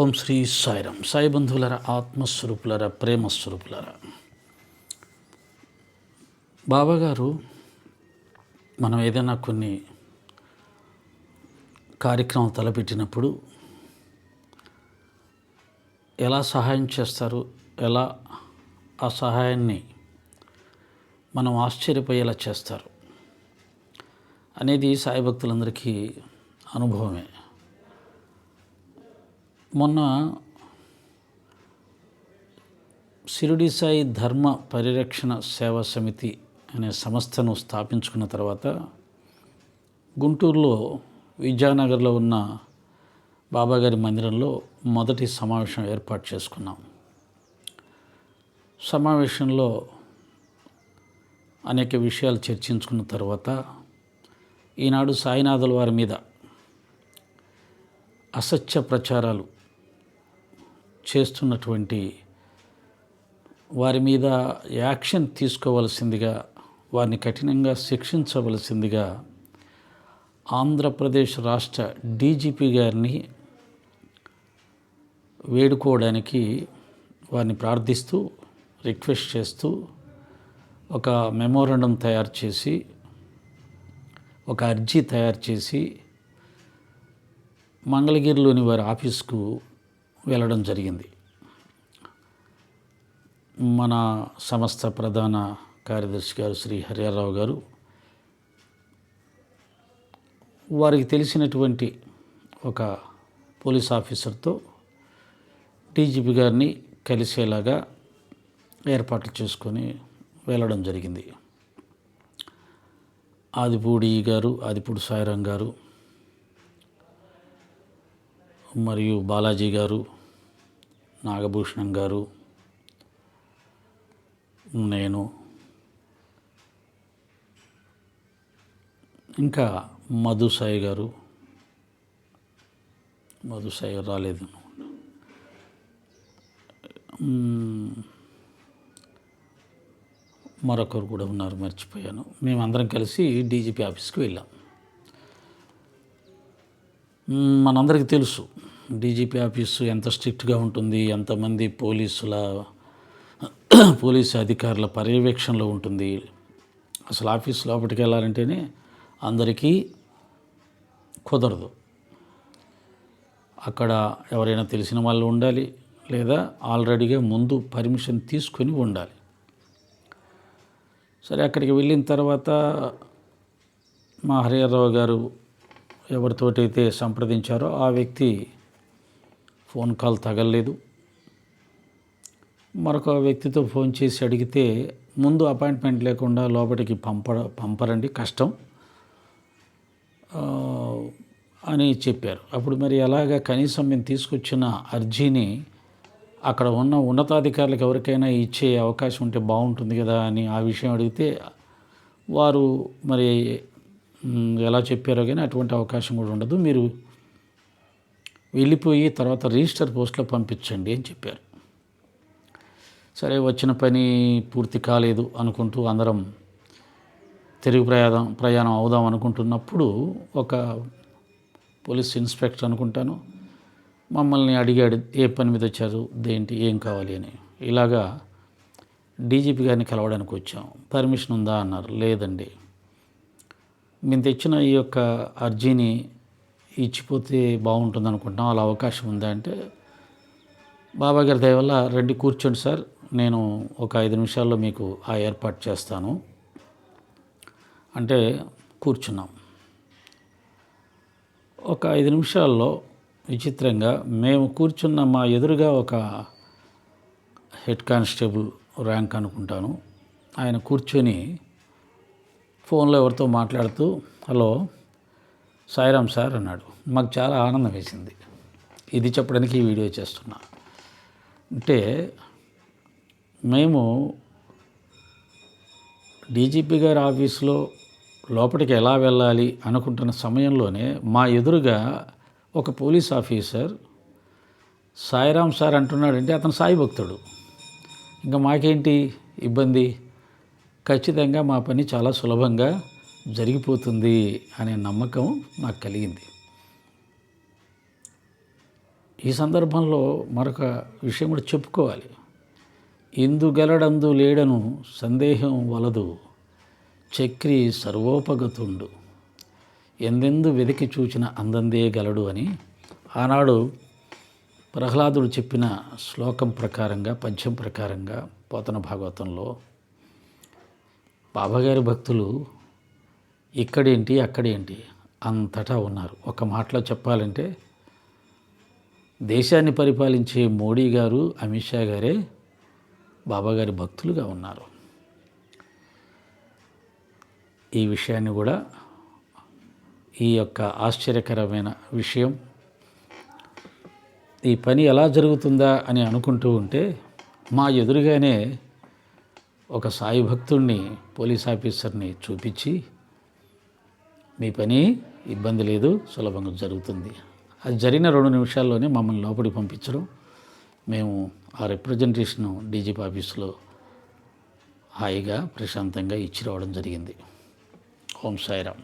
ఓం శ్రీ సాయిరం సాయి బంధువులరా ఆత్మస్వరూపులర ప్రేమస్వరూపులర. బాబాగారు మనం ఏదైనా కొన్ని కార్యక్రమం తలపెట్టినప్పుడు ఎలా సహాయం చేస్తారు ఎలా ఆ సహాయాన్ని మనం ఆశ్చర్యపోయేలా చేస్తారు అనేది సాయి భక్తులందరికీ అనుభవమే. మొన్న షిరిడి సాయి ధర్మ పరిరక్షణ సేవా సమితి అనే సంస్థను స్థాపించుకున్న తర్వాత గుంటూరులో విద్యానగర్లో ఉన్న బాబాగారి మందిరంలో మొదటి సమావేశం ఏర్పాటు చేసుకున్నాం. సమావేశంలో అనేక విషయాలు చర్చించుకున్న తర్వాత ఈనాడు సాయినాథుల వారి మీద అసత్య ప్రచారాలు చేస్తున్నటువంటి వారి మీద యాక్షన్ తీసుకోవలసిందిగా వారిని కఠినంగా శిక్షించవలసిందిగా ఆంధ్రప్రదేశ్ రాష్ట్ర డీజీపీ గారిని వేడుకోవడానికి వారిని ప్రార్థిస్తూ రిక్వెస్ట్ చేస్తూ ఒక మెమోరండం తయారు చేసి ఒక అర్జీ తయారు చేసి మంగళగిరిలోని వారి ఆఫీస్కు వెళ్ళడం జరిగింది. మన సంస్థ ప్రధాన కార్యదర్శి గారు శ్రీ హరిహరరావు గారు వారికి తెలిసినటువంటి ఒక పోలీస్ ఆఫీసర్తో డీజీపీ గారిని కలిసేలాగా ఏర్పాట్లు చేసుకొని వెళ్ళడం జరిగింది. ఆదిపూడి గారు ఆదిపూడి సాయిరాం గారు మరియు బాలాజీ గారు నాగభూషణం గారు నేను ఇంకా మధుసాయి గారు మధుసాయి గారు రాలేదు. మరొకరు కూడా ఉన్నారు మర్చిపోయాను. మేమందరం కలిసి డీజీపీ ఆఫీస్కి వెళ్ళాం. మనందరికీ తెలుసు డీజీపీ ఆఫీసు ఎంత స్ట్రిక్ట్గా ఉంటుంది ఎంతమంది పోలీసుల పోలీసు అధికారుల పర్యవేక్షణలో ఉంటుంది. అసలు ఆఫీస్ లోపలికి వెళ్ళాలంటేనే అందరికీ కుదరదు. అక్కడ ఎవరైనా తెలిసిన వాళ్ళు ఉండాలి లేదా ఆల్రెడీగా ముందు పర్మిషన్ తీసుకొని ఉండాలి. సరే అక్కడికి వెళ్ళిన తర్వాత మా హరిహరరావు గారు ఎవరితోటైతే సంప్రదించారో ఆ వ్యక్తి ఫోన్ కాల్ తగలలేదు. మరొక వ్యక్తితో ఫోన్ చేసి అడిగితే ముందు అపాయింట్మెంట్ లేకుండా లోపలికి పంప పంపరండి కష్టం. అని చెప్పారు. అప్పుడు మరి ఎలాగ కనీసం మేము తీసుకొచ్చిన అర్జీని అక్కడ ఉన్న ఉన్నతాధికారులకు ఎవరికైనా ఇచ్చే అవకాశం ఉంటే బాగుంటుంది కదా అని ఆ విషయం అడిగితే వారు మరి ఎలా చెప్పారో కానీ అటువంటి అవకాశం కూడా ఉండదు. మీరు వెళ్ళిపోయి తర్వాత రిజిస్టర్ పోస్ట్లో పంపించండి అని చెప్పారు. సరే వచ్చిన పని పూర్తి కాలేదు అనుకుంటూ అందరం తిరుగు ప్రయాణం ప్రయాణం అవుదాం అనుకుంటున్నప్పుడు ఒక పోలీస్ ఇన్స్పెక్టర్ అనుకుంటాను మమ్మల్ని అడిగాడు ఏ పని మీద వచ్చారు దేంటి ఏం కావాలి అని. ఇలాగా డీజీపీ గారిని కలవడానికి వచ్చాం. పర్మిషన్ ఉందా అన్నారు. లేదండి. మేము తెచ్చిన ఈ యొక్క అర్జీని ఇచ్చిపోతే బాగుంటుంది అనుకుంటున్నాం అలా అవకాశం ఉందా అంటే బాబా గారి దయ రండి కూర్చోండి సార్. నేను ఒక ఐదు నిమిషాల్లో మీకు ఆ ఏర్పాటు చేస్తాను. అంటే కూర్చున్నాం. ఒక ఐదు నిమిషాల్లో విచిత్రంగా మేము కూర్చున్న మా ఎదురుగా ఒక హెడ్ కానిస్టేబుల్ ర్యాంక్ అనుకుంటాను. ఆయన కూర్చొని ఫోన్లో ఎవరితో మాట్లాడుతూ హలో సాయిరామ్ సార్ అన్నాడు. మాకు చాలా ఆనందం వేసింది. ఇది చెప్పడానికి ఈ వీడియో చేస్తున్నా. అంటే మేము డీజీపీ గారి ఆఫీస్లో లోపలికి ఎలా వెళ్ళాలి అనుకుంటున్న సమయంలోనే మా ఎదురుగా ఒక పోలీస్ ఆఫీసర్ సాయిరామ్ సార్ అంటున్నాడంటే అతను సాయి భక్తుడు. ఇంకా మాకేంటి ఇబ్బంది? ఖచ్చితంగా మా పని చాలా సులభంగా జరిగిపోతుంది అనే నమ్మకం నాకు కలిగింది. ఈ సందర్భంలో మరొక విషయం కూడా చెప్పుకోవాలి. ఇందు గెలడందు లేడను సందేహం వలదు చక్రి సర్వోపగతుండు. ఎందెందు వెతికి చూచిన అందందే గలడు అని ఆనాడు ప్రహ్లాదుడు చెప్పిన శ్లోకం ప్రకారంగా పద్యం ప్రకారంగా పోతన భాగవతంలో బాబాగారి భక్తులు ఇక్కడేంటి అక్కడేంటి అంతటా ఉన్నారు. ఒక మాటలో చెప్పాలంటే దేశాన్ని పరిపాలించే మోడీ గారు అమిత్ షా గారే బాబాగారి భక్తులుగా ఉన్నారు. ఈ విషయాన్ని కూడా ఈ యొక్క ఆశ్చర్యకరమైన విషయం ఈ పని ఎలా జరుగుతుందా అని అనుకుంటూ ఉంటే మా ఎదురుగానే ఒక సాయి భక్తుడిని పోలీస్ ఆఫీసర్ని చూపించి మీ పని ఇబ్బంది లేదు సులభంగా జరుగుతుంది. అది జరిగిన రెండు నిమిషాల్లోనే మమ్మల్ని లోపలికి పంపించడం మేము ఆ రిప్రజెంటేషను డీజీపీ ఆఫీస్లో హాయిగా ప్రశాంతంగా ఇచ్చి రావడం జరిగింది. ఓం సాయిరామ్.